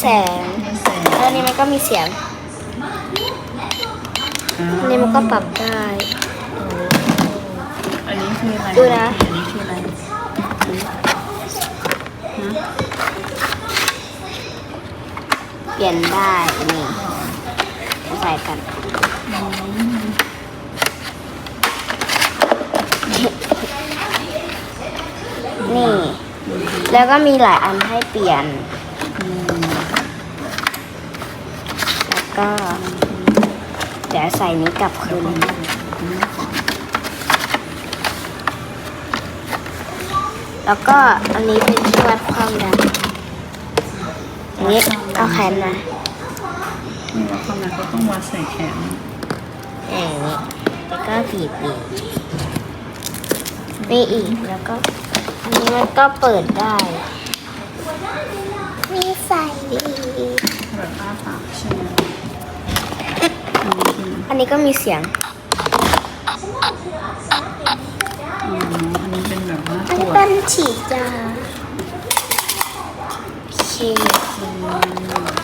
แสงมีแสงแล้วอันนี้มันก็มีเสียงอ่าอันนี้มันก็ปรับได้โอ้อันนี้คืออะไรดูนะอันนี้คืออะไรฮะเปลี่ยนได้นี่ใส่กันนี่ แล้วก็มีหลายอันให้เปลี่ยนอืม แล้วก็ เดี๋ยวใส่นี้กลับคืนแล้วก็อันนี้เป็นที่วัดความดันอันนี้เอาแขนมานี่ว่าความหนักก็ต้องวัดใส่แขนอย่างนี้แล้วก็บีบอีกมีอีกแล้วก็อันนี้มันก็เปิดได้ มีใส่อีก แบบอ้าปากใช่ไหมอืม อันนี้ก็มีเสียงอืมอันนี้เป็นแบบว่าอันตรนี้วจเป็นฉีดยาโอเคอ๋อยังไม่พอ